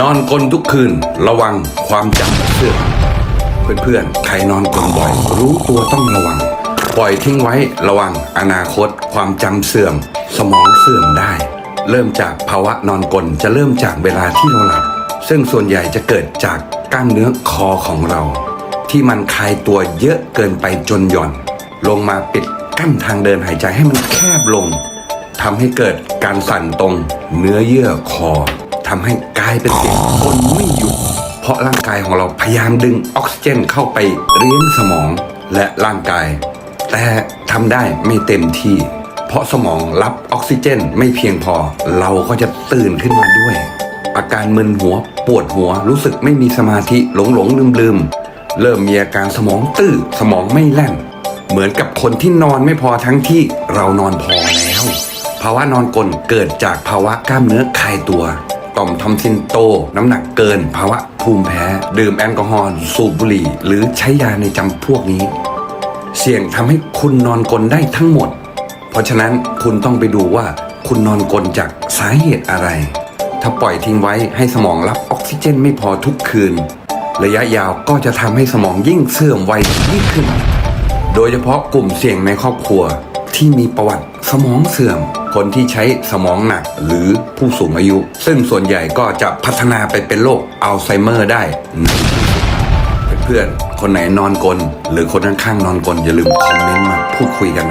นอนกลนทุกคืนระวังความจำเสื่อมเพื่อนๆ ใครนอนกลนบ่อยรู้ตัวต้องระวัง ปล่อยทิ้งไว้ระวังอนาคต ความจำเสื่อม สมองเสื่อมได้ เริ่มจากภาวะนอนกลนจะเริ่มจากเวลาที่เราหลับซึ่งส่วนใหญ่จะเกิดจากกล้ามเนื้อคอของเรา ที่มันคลายตัวเยอะเกินไปจนหย่อน ลงมาปิดกั้นทางเดินหายใจให้มันแคบลงทำให้เกิดการสั่นตรงเนื้อเยื่อคอ ทำให้กลายเป็นเสียงคนไม่หยุดเพราะร่างกายของเราพยายามดึงออกซิเจนเข้าไปเลี้ยงสมองและร่างกาย แต่ทำได้ไม่เต็มที่ เพราะสมองรับออกซิเจนไม่เพียงพอ เราก็จะตื่นขึ้นมาด้วย อาการมึนหัวปวดหัวรู้สึกไม่มีสมาธิหลงหลงลืมลืมเริ่มมีอาการสมองตื้อสมองไม่แล่น เหมือนกับคนที่นอนไม่พอทั้งที่เรานอนพอแล้ว ภาวะนอนกลนเกิดจากภาวะกล้ามเนื้อคลายตัว ต่อมทำซินโต น้ำหนักเกิน ภาวะภูมิแพ้ ดื่มแอลกอฮอล์สูบบุหรี่ หรือใช้ยาในจำพวกนี้ เสี่ยงทำให้คุณนอนกลนได้ทั้งหมด เพราะฉะนั้นคุณต้องไปดูว่าคุณนอนกลนจากสาเหตุอะไร ถ้าปล่อยทิ้งไว้ให้สมองรับออกซิเจนไม่พอทุกคืน ระยะยาวก็จะทำให้สมองยิ่งเสื่อมไวยิ่งขึ้น โดยเฉพาะกลุ่มเสี่ยงในครอบครัวที่มีประวัติ สมองเสื่อม คนที่ใช้สมองหนักหรือผู้สูงอายุ ซึ่งส่วนใหญ่ก็จะพัฒนาไปเป็นโรคอัลไซเมอร์ได้ เพื่อนๆคนไหนนอนกลนหรือคนข้างๆนอนกลนอย่าลืมคอมเมนต์มาพูดคุยกัน